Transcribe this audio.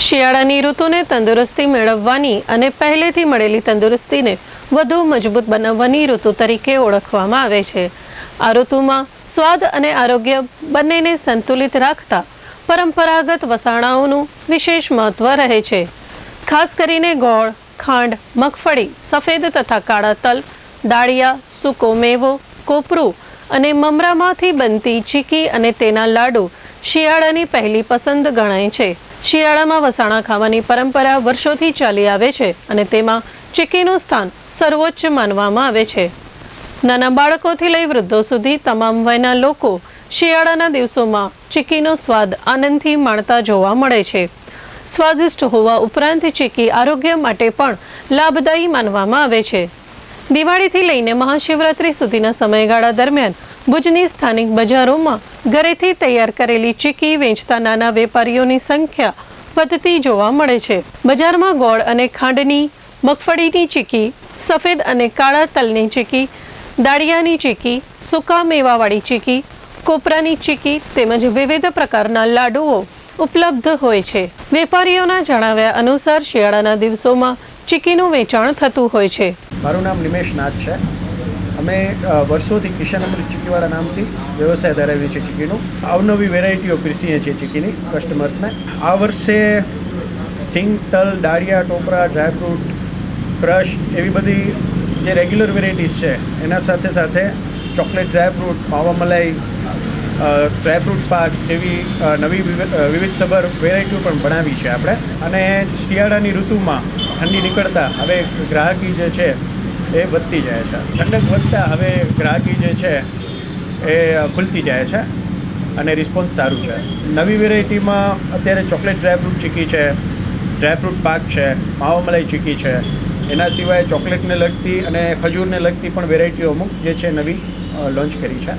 શિયાળાની ઋતુને તંદુરસ્તી મેળવવાની અને પહેલેથી મળેલી તંદુરસ્તીને વધુ મજબૂત બનાવવાની ઋતુ તરીકે ઓળખવામાં આવે છે. આ ઋતુમાં સ્વાદ અને આરોગ્ય બંનેને સંતુલિત રાખતા પરંપરાગત વસાણાઓનું વિશેષ મહત્વ રહે છે. ખાસ કરીને ગોળ, ખાંડ, મગફળી, સફેદ તથા કાળા તલ દાળિયા સૂકો મેવો, કોપરું અને મમરામાંથી બનતી ચીકી અને તેના લાડુ શિયાળાની પહેલી પસંદ ગણાય છે. શિયાળામાં વસાણા ખાવાની પરંપરા વર્ષોથી ચાલી આવે છે અને તેમાં ચીકીનું સ્થાન સર્વોચ્ચ માનવામાં આવે છે. નાના બાળકોથી લઈ વૃદ્ધો સુધી તમામ વયના લોકો શિયાળાના દિવસોમાં ચીકીનો સ્વાદ આનંદથી માણતા જોવા મળે છે. સ્વાદિષ્ટ હોવા ઉપરાંત ચીકી આરોગ્ય માટે પણ લાભદાયી માનવામાં આવે છે. દિવાળીથી લઈને મહાશિવરાત્રી સુધીના સમયગાળા દરમિયાન ભુજની સ્થાનિક બજારોમાં ઘરેથી તૈયાર કરેલી ચીકી વેચતા નાના વેપારીઓની સંખ્યા વધતી જોવા મળે છે. બજારમાં ગોળ અને ખાંડની, મગફળીની ચીકી, સફેદ અને કાળા તલની ચીકી, દાળિયાની ચીકી, સૂકા મેવાવાળી ચીકી, કોપરાની ચીકી તેમજ વિવિધ પ્રકારના લાડુઓ ઉપલબ્ધ હોય છે. વેપારીઓના જણાવ્યા અનુસાર શિયાળાના દિવસોમાં ચીકીનું વેચાણ થતું હોય છે. મારું નામ નિમેશ નાથ છે. અમે વર્ષોથી કિશન અમૃત ચીકીવાળા નામથી વ્યવસાય ધરાવીએ છીએ ચીકીનું. અવનવી વેરાયટીઓ પીરસીએ છીએ ચીકીની કસ્ટમર્સને આ વર્ષે સિંગ, તલ દાળિયા ટોપરા, ડ્રાયફ્રૂટ, ક્રશ એવી બધી જે રેગ્યુલર વેરાયટીઝ છે, એના સાથે સાથે ચોકલેટ ડ્રાયફ્રૂટ માવા મલાઈ ડ્રાયફ્રૂટ પાક જેવી નવી વિવિધ સબર વેરાયટીઓ પણ બનાવી છે આપણે. અને શિયાળાની ઋતુમાં ઠંડી નીકળતા હવે ગ્રાહકી જે છે એ વધતી જાય છે. ઠંડક વધતા હવે ગ્રાહકી જે છે એ ખુલતી જાય છે અને રિસ્પોન્સ સારું છે. નવી વેરાયટીમાં અત્યારે ચોકલેટ ડ્રાયફ્રૂટ ચીકી છે ડ્રાયફ્રૂટ પાક છે માવા મલાઈ ચીકી છે. એના સિવાય ચોકલેટને લગતી અને ખજૂરને લગતી પણ વેરાયટીઓ અમુક જે છે નવી લોન્ચ કરી છે.